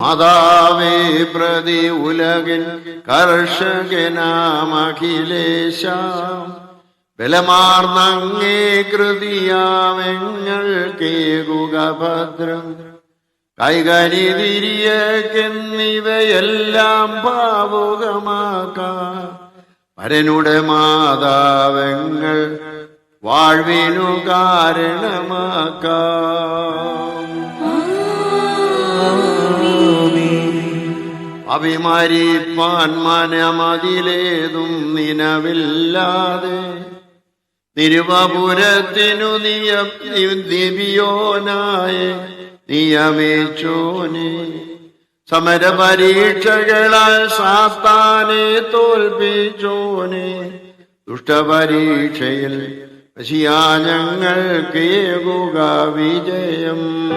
മാതാവേ പ്രതി ഉലകിൻ കർഷകനാമഖിലേശ ബലമാർന്നങ്ങേ കൃതിയാവെങ്ങൾ കേകുക ഭദ്രം. കൈകരി തിരിയക്കെന്നിവയെല്ലാം പാവുകമാക്ക പരനുടെ മാതാവെങ്ങൾ വാഴ്വിനു കാരണമാക്കാം അഭിമാരിപ്പാൻ മനമതിലേതും നിലവില്ലാതെ. തിരുവപുരത്തിനു നിയ ദിവ്യോനായ നിയമേച്ചോനെ. സമരപരീക്ഷകളാൽ സാത്താനെ തോൽപ്പിച്ചോനെ. ദുഷ്ടപരീക്ഷയിൽ ശിയാ ഞങ്ങൾക്ക് ഏകുക വിജയം.